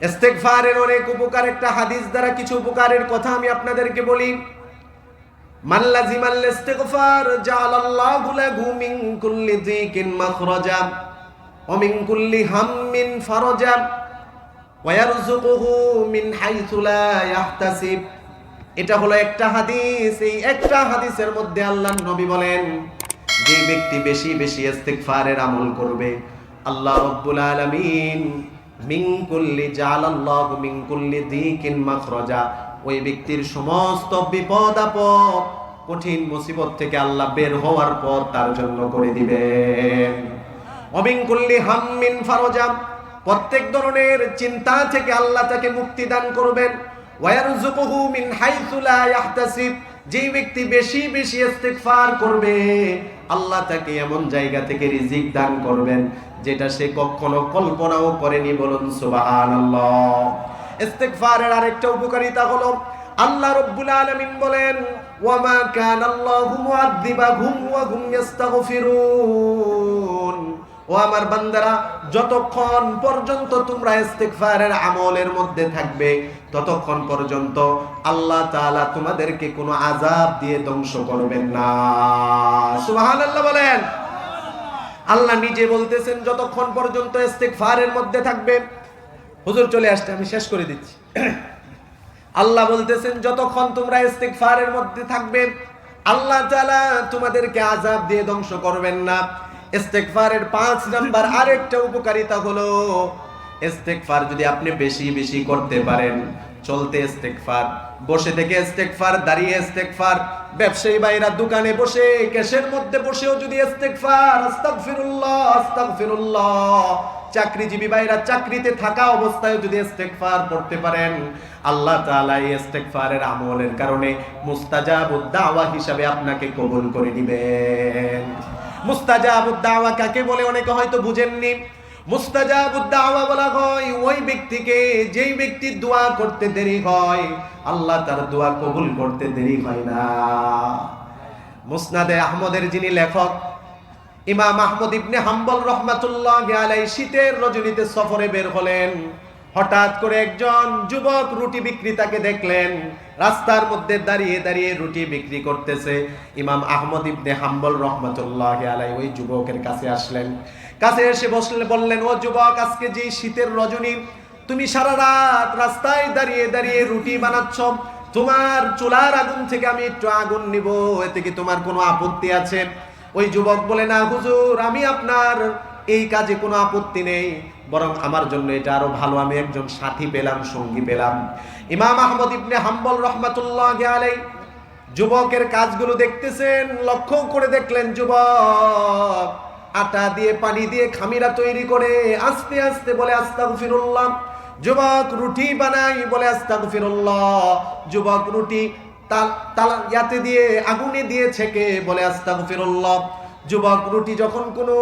ইস্তেগফারের অনেক উপকার, একটা হাদিস দ্বারা কিছু উপকারের কথা আমি আপনাদেরকে বলি। এটা হলো একটা হাদিস, এই একটা হাদিসের মধ্যে আল্লাহর নবী বলেন, যে ব্যক্তি বেশি বেশি ইস্তিগফারের আমল করবে, আল্লাহ রাব্বুল আলামিন মিন কুল্লি জাআলাল্লাহু মিন কুল্লি যিকিন মাখরাজা। ওই ব্যক্তির সমস্ত বিপদ আপদ, কঠিন মুসিবত থেকে আল্লাহ বের হওয়ার পর তার জন্য করে দিবেন। অমিন কুল্লি হাম্মিন ফারজা, প্রত্যেক ধরনের চিন্তা থেকে আল্লাহ তাকে মুক্তি দান করবেন। ওয়ারযুকুহু মিন হাইথু লা ইয়াহতাসিব যেই ব্যক্তি বেশি বেশি ইস্তিগফার করবে, আল্লাহ তাকে এমন জায়গা থেকে রিজিক দান করবেন যেটা সে কখনো কল্পনাও করেনি বলুন সুবহানাল্লাহ। ইস্তিগফারের আরেকটা উপকারিতা হলো, আল্লাহ রব্বুল আলামিন বলেন, ওয়া ওয়ামা কানাল্লাহু মুআদ্দিবাহুম ওয়া হুম ইস্তাগফিরুন ও আমার বান্দারা, যতক্ষণ পর্যন্ত তোমরা ইস্তিগফারের আমলের মধ্যে থাকবে, ততক্ষণ পর্যন্ত আল্লাহ তাআলা তোমাদেরকে কোনো আযাব দিয়ে ধ্বংস করবেন না। সুবহানাল্লাহ বলেন। আল্লাহ নিজে বলতেছেন, যতক্ষণ পর্যন্ত ইস্তিগফারের মধ্যে থাকবে। হুজুর চলে আসতে আমি শেষ করে দিচ্ছি। আল্লাহ বলতেছেন, যতক্ষণ তোমরা ইস্তিগফারের মধ্যে থাকবে, আল্লাহ তাআলা তোমাদেরকে আযাব দিয়ে ধ্বংস করবেন না। ইস্তেগফারের পাঁচ নাম্বার আরেকটা উপকারিতা হলো, ইস্তেগফার যদি আপনি বেশি বেশি করতে পারেন, চলতে ইস্তেগফার, বসে থেকে ইস্তেগফার, দাঁড়িয়ে ইস্তেগফার, ব্যবসায়ী ভাইরা দোকানে বসে, ক্যাশের মধ্যে বসেও যদি ইস্তেগফার, আস্তাগফিরুল্লাহ আস্তাগফিরুল্লাহ, চাকরিজীবী ভাইরা চাকরিতে থাকা অবস্থায় যদি ইস্তেগফার পড়তে পারেন, আল্লাহ তাআলা এই ইস্তেগফারের আমলের কারণে মুস্তাজাবুদ দাওয়া হিসাবে আপনাকে কবুল করে দিবেন মুস্তাজাবুদ দাওয়া কাকে বলে? অনেকে হয়তো বুঝেননি। মুস্তাজাবুদ দাওয়া বলা হয়, ওই ব্যক্তিকে যেই ব্যক্তির দোয়া করতে দেরি হয়, আল্লাহ তার দোয়া কবুল করতে দেরি হয় না। মুসনাদে আহমদের যিনি লেখক, ইমাম আহমদ ইবনে হাম্বল রহমাতুল্লাহ আলাই শীতের রজনীতে সফরে বের হলেন। হঠাৎ করে একজন যুবক রুটি বিক্রেতাকে দেখলেন, রাস্তার মধ্যে দাঁড়িয়ে দাঁড়িয়ে রুটি বিক্রি করতেছে। ইমাম আহমদ ইবনে হাম্বল রহমাতুল্লাহ আলাই ওই যুবকের কাছে আসলেন। কাছে এসে বসলে বললেন, ও যুবক, আজকে যে শীতের রজনী, তুমি সারা রাত রাস্তায় দাঁড়িয়ে দাঁড়িয়ে রুটি বানাচ্ছ। তোমার চুলার আগুন থেকে আমি একটু আগুন নিব, এতে কি তোমার কোনো আপত্তি আছে? ওই যুবক বলে, না হুজুর, আমি আপনার এই কাজে কোনো আপত্তি নেই, বরং আমার জন্য এটা আরও ভালো। আমি একজন সাথী পেলাম, সঙ্গী পেলাম। ইমাম আহমদ ইবনে হাম্বল রহমাতুল্লাহ আলাই যুবকের কাজগুলো দেখতেছেন, লক্ষ্য করে দেখলেন যুবক আটা দিয়ে, পানি দিয়ে খামিরা তৈরি করে আস্তে আস্তে বলে, আস্তাগফিরুল্লাহ। যুবক রুটি বানাই বলে, আস্তাগফিরুল্লাহ। যুবক রুটি তাল, ইয়াতে দিয়ে, আগুনে দিয়ে ছেকে, বলে, আস্তাগফিরুল্লাহ। যুবক রুটি যখন কোনো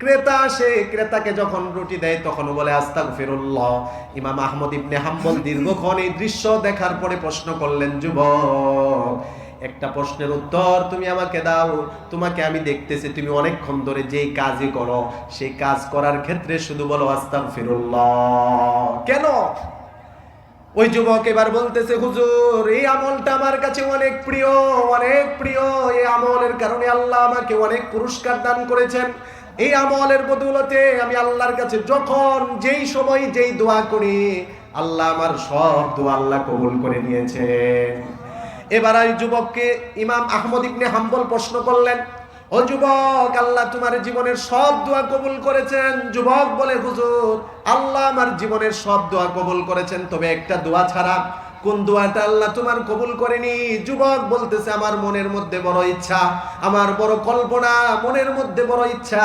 ক্রেতা আসে, ক্রেতাকে যখন রুটি দেয় তখন বলে আস্তাক ফিরুল্লাহ ইমাম আহমদ ইবনে হাম্বল দীর্ঘক্ষণ এই দৃশ্য দেখার পরে প্রশ্ন করলেন, যুবক, একটা প্রশ্নের উত্তর তুমি আমাকে দাও। তোমাকে আমি দেখতেছি, তুমি অনেকক্ষণ ধরে যেই কাজই করো, সেই কাজ করার ক্ষেত্রে শুধু বলো আস্তাক ফিরুল্লাহ কেন? ওই যুবক এবার বলতেছে, হুজুর, এই আমলটা আমার কাছে অনেক প্রিয় অনেক প্রিয়। এই আমলের কারণে আল্লাহ আমাকে অনেক পুরস্কার দান করেছেন। এই আমলের বদৌলতে আমি আল্লাহর কাছে যখন যেই সময় যেই দোয়া করি, আল্লাহ আমার সব দোয়া আল্লাহ কবুল করে নিয়েছে। এবার ওই যুবককে ইমাম আহমদ ইবনে হাম্বল প্রশ্ন করলেন, ও যুবক, আল্লাহ তোমার জীবনের সব দোয়া কবুল করেছেন? যুবক বলে, হুজুর, আল্লাহ আমার জীবনের সব দোয়া কবুল করেছেন, তবে একটা দোয়া ছাড়া কোন দোয়াটা আল্লাহ তোমার কবুল করেনি? যুবক বলতেছে, আমার মনের মধ্যে বড় ইচ্ছা, আমার বড় কল্পনা, মনের মধ্যে বড় ইচ্ছা।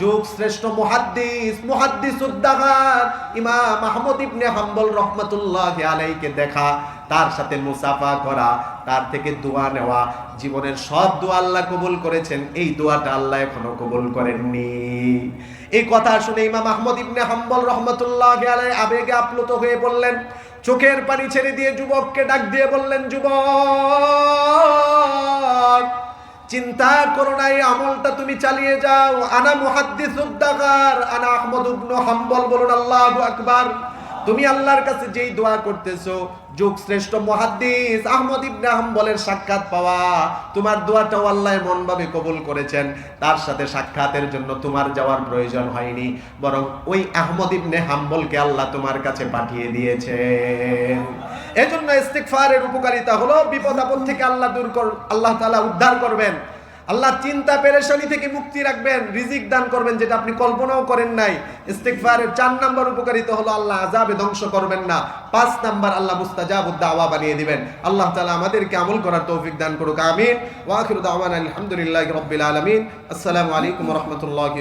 যুগ শ্রেষ্ঠ মুহাদ্দিস মুহাদ্দিস উদ্দাগার, ইমাম আহমদ ইবনে হাম্বল রহমাতুল্লাহ আলাইকে দেখা, তার সাথে মুসাফা করা, তার থেকে দোয়া নেওয়া। জীবনের সব দোয়া আল্লাহ কবুল করেছেন, এই দোয়াটা আল্লাহ এখনও কবুল করেননি। এই কথা শুনে ইমাম আহমদ ইবনে হাম্বল রহমতুল্লাহ আলাই আবেগে আপ্লুত হয়ে বললেন চোখের পানি ছেড়ে দিয়ে যুবককে ডাক দিয়ে বললেন, যুবক, চিন্তা করো নাই আমলটা তুমি চালিয়ে যাও। আনা মুহাদ্দিস উদ্দাকার আনা আহমদ ইবনে হাম্বল বলুন, আল্লাহ আকবার। তুমি আল্লাহর কাছে যেই দোয়া করতেছো, যুগ শ্রেষ্ঠ মহাদ্দিস আহমদ ইবনে হাম্বলের সাক্ষাৎ পাওয়া, তোমার দোয়াটাও আল্লাহ মনভাবে কবুল করেছেন, তার সাথে সাক্ষাতের জন্য তোমার যাওয়ার প্রয়োজন হয়নি, বরং ওই আহমদ ইবনে হাম্বলকে আল্লাহ তোমার কাছে পাঠিয়ে দিয়েছেন। এজন্য ইস্তিগফারের উপকারিতা হলো বিপদ আপদ থেকে আল্লাহ দূর কর, আল্লাহ তাআলা উদ্ধার করবেন। আল্লাহ চিন্তা পেরেশানি থেকে মুক্তি রাখবেন, রিজিক দান করবেন, যেটা আপনি কল্পনাও করেন নাই। ইস্তেকফারের চার নাম্বার উপকারিতা হলো আল্লাহ আজাবে ধ্বংস করবেন না। পাঁচ নাম্বার আল্লাহ মুস্তাজাবুদ দাওয়া বানিয়ে দিবেন। আল্লাহ তালা আমাদেরকে আমল করার তৌফিক দান করুক, আমিন। ওয়া আলহামদুলিল্লাহ রবিল আলমিন। আসসালামু আলাইকুম রহমতুল্লাহ